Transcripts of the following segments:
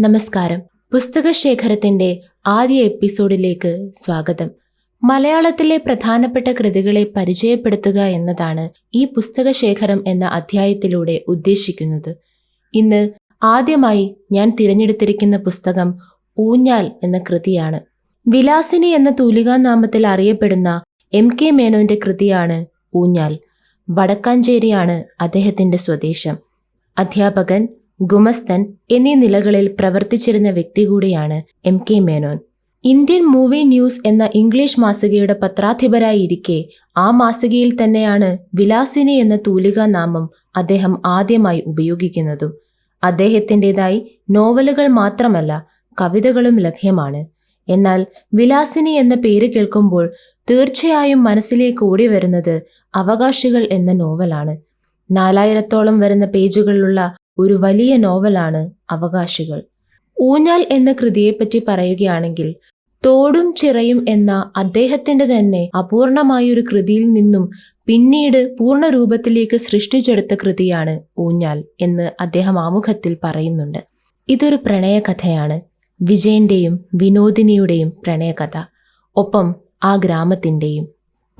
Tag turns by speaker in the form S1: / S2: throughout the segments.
S1: നമസ്കാരം. പുസ്തകശേഖരത്തിന്റെ ആദ്യ എപ്പിസോഡിലേക്ക് സ്വാഗതം. മലയാളത്തിലെ പ്രധാനപ്പെട്ട കൃതികളെ പരിചയപ്പെടുത്തുക എന്നതാണ് ഈ പുസ്തകശേഖരം എന്ന അധ്യായത്തിലൂടെ ഉദ്ദേശിക്കുന്നത്. ഇന്ന് ആദ്യമായി ഞാൻ തിരഞ്ഞെടുത്തിരിക്കുന്ന പുസ്തകം ഊഞ്ഞാൽ എന്ന കൃതിയാണ്. വിലാസിനി എന്ന തൂലികാനാമത്തിൽ അറിയപ്പെടുന്ന എം കെ മേനോന്റെ കൃതിയാണ് ഊഞ്ഞാൽ. വടക്കാഞ്ചേരിയാണ് അദ്ദേഹത്തിന്റെ സ്വദേശം. അധ്യാപകൻ ഗുമസ്തൻ എന്നീ നിലകളിൽ പ്രവർത്തിച്ചിരുന്ന വ്യക്തി കൂടിയാണ് M K Menon. Indian movie news എന്ന ഇംഗ്ലീഷ് മാസികയുടെ പത്രാധിപരായിരിക്കെ ആ മാസികയിൽ തന്നെയാണ് വിലാസിനി എന്ന തൂലികാ നാമം അദ്ദേഹം ആദ്യമായി ഉപയോഗിക്കുന്നതും. അദ്ദേഹത്തിന്റെതായി നോവലുകൾ മാത്രമല്ല കവിതകളും ലഭ്യമാണ്. എന്നാൽ വിലാസിനി എന്ന പേര് കേൾക്കുമ്പോൾ തീർച്ചയായും മനസ്സിലേക്ക് ഓടി വരുന്നത് അവകാശികൾ എന്ന നോവലാണ്. നാലായിരത്തോളം വരുന്ന പേജുകളുള്ള ഒരു വലിയ നോവലാണ് അവകാശികൾ. ഊഞ്ഞാൽ എന്ന കൃതിയെപ്പറ്റി പറയുകയാണെങ്കിൽ തോടും ചിറയും എന്ന അദ്ദേഹത്തിന്റെ തന്നെ അപൂർണമായൊരു കൃതിയിൽ നിന്നും പിന്നീട് പൂർണ രൂപത്തിലേക്ക് സൃഷ്ടിച്ചെടുത്ത കൃതിയാണ് ഊഞ്ഞാൽ എന്ന് അദ്ദേഹം ആമുഖത്തിൽ പറയുന്നുണ്ട്. ഇതൊരു പ്രണയകഥയാണ്. വിജയന്റെയും വിനോദിനിയുടെയും പ്രണയകഥ. ഒപ്പം ആ ഗ്രാമത്തിന്റെയും.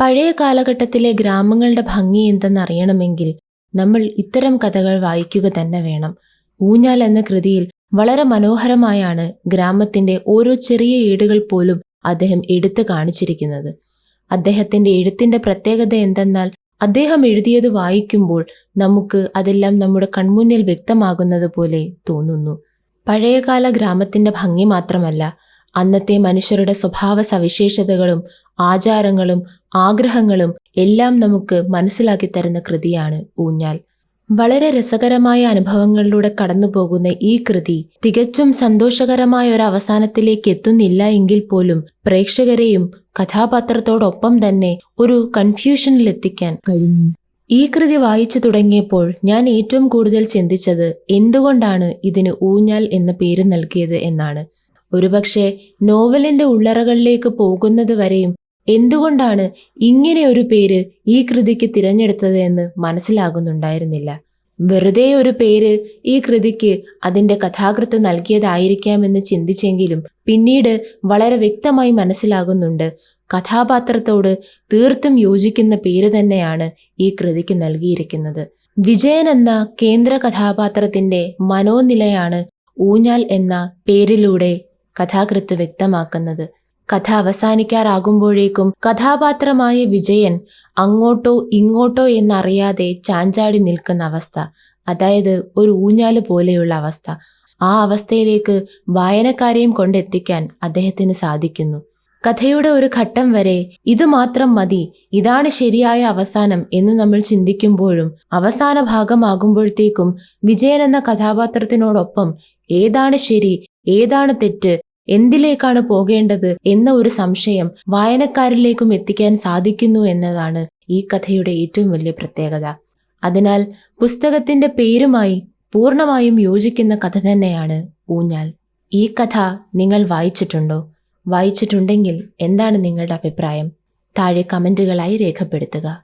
S1: പഴയ കാലഘട്ടത്തിലെ ഗ്രാമങ്ങളുടെ ഭംഗി എന്തെന്നറിയണമെങ്കിൽ നമ്മൾ ഇത്തരം കഥകൾ വായിക്കുക തന്നെ വേണം. ഊഞ്ഞാൽ എന്ന കൃതിയിൽ വളരെ മനോഹരമായാണ് ഗ്രാമത്തിന്റെ ഓരോ ചെറിയ ഏടുകൾ പോലും അദ്ദേഹം എടുത്തു കാണിച്ചിരിക്കുന്നത്. അദ്ദേഹത്തിന്റെ എഴുത്തിന്റെ പ്രത്യേകത എന്തെന്നാൽ അദ്ദേഹം എഴുതിയത് വായിക്കുമ്പോൾ നമുക്ക് അതെല്ലാം നമ്മുടെ കൺമുന്നിൽ വ്യക്തമാകുന്നത് പോലെ തോന്നുന്നു. പഴയകാല ഗ്രാമത്തിന്റെ ഭംഗി മാത്രമല്ല അന്നത്തെ മനുഷ്യരുടെ സ്വഭാവ സവിശേഷതകളും ആചാരങ്ങളും ആഗ്രഹങ്ങളും എല്ലാം നമുക്ക് മനസ്സിലാക്കി തരുന്ന കൃതിയാണ് ഊഞ്ഞാൽ. വളരെ രസകരമായ അനുഭവങ്ങളിലൂടെ കടന്നുപോകുന്ന ഈ കൃതി തികച്ചും സന്തോഷകരമായ ഒരു അവസാനത്തിലേക്ക് എത്തുന്നില്ല എങ്കിൽ പോലും പ്രേക്ഷകരെയും കഥാപാത്രത്തോടൊപ്പം തന്നെ ഒരു കൺഫ്യൂഷനിലെത്തിക്കാൻ കഴിഞ്ഞു. ഈ കൃതി വായിച്ചു തുടങ്ങിയപ്പോൾ ഞാൻ ഏറ്റവും കൂടുതൽ ചിന്തിച്ചത് എന്തുകൊണ്ടാണ് ഇതിന് ഊഞ്ഞാൽ എന്ന പേര് നൽകിയത് എന്നാണ്. ഒരുപക്ഷെ നോവലിന്റെ ഉള്ളറകളിലേക്ക് പോകുന്നത് വരെയും എന്തുകൊണ്ടാണ് ഇങ്ങനെ ഒരു പേര് ഈ കൃതിക്ക് തിരഞ്ഞെടുത്തത് എന്ന് മനസ്സിലാകുന്നുണ്ടായിരുന്നില്ല. വെറുതെ ഒരു പേര് ഈ കൃതിക്ക് അതിന്റെ കഥാകൃത്ത് നൽകിയതായിരിക്കാമെന്ന് ചിന്തിച്ചെങ്കിലും പിന്നീട് വളരെ വ്യക്തമായി മനസ്സിലാകുന്നുണ്ട്. കഥാപാത്രത്തോട് തീർത്തും യോജിക്കുന്ന പേര് തന്നെയാണ് ഈ കൃതിക്ക് നൽകിയിരിക്കുന്നത്. വിജയൻ എന്ന കേന്ദ്ര കഥാപാത്രത്തിന്റെ മനോനിലയാണ് ഊഞ്ഞാൽ എന്ന പേരിലൂടെ കഥാകൃത്ത് വ്യക്തമാക്കുന്നത്. കഥ അവസാനിക്കാറാകുമ്പോഴേക്കും കഥാപാത്രമായ വിജയൻ അങ്ങോട്ടോ ഇങ്ങോട്ടോ എന്നറിയാതെ ചാഞ്ചാടി നിൽക്കുന്ന അവസ്ഥ. അതായത് ഒരു ഊഞ്ഞാൽ പോലെയുള്ള അവസ്ഥ. ആ അവസ്ഥയിലേക്ക് വായനക്കാരെയും കൊണ്ടെത്തിക്കാൻ അദ്ദേഹത്തിന് സാധിക്കുന്നു. കഥയുടെ ഒരു ഘട്ടം വരെ ഇത് മാത്രം മതി ഇതാണ് ശരിയായ അവസാനം എന്ന് നമ്മൾ ചിന്തിക്കുമ്പോഴും അവസാന ഭാഗമാകുമ്പോഴത്തേക്കും വിജയൻ എന്ന കഥാപാത്രത്തിനോടൊപ്പം ഏതാണ് ശരി ഏതാണ് തെറ്റ് എന്തിലേക്കാണ് പോകേണ്ടത് എന്ന ഒരു സംശയം വായനക്കാരിലേക്കും എത്തിക്കാൻ സാധിക്കുന്നു എന്നതാണ് ഈ കഥയുടെ ഏറ്റവും വലിയ പ്രത്യേകത. അതിനാൽ പുസ്തകത്തിന്റെ പേരുമായി പൂർണമായും യോജിക്കുന്ന കഥ തന്നെയാണ് ഊഞ്ഞാൽ. ഈ കഥ നിങ്ങൾ വായിച്ചിട്ടുണ്ടോ? വായിച്ചിട്ടുണ്ടെങ്കിൽ എന്താണ് നിങ്ങളുടെ അഭിപ്രായം? താഴെ കമന്റുകളായി രേഖപ്പെടുത്തുക.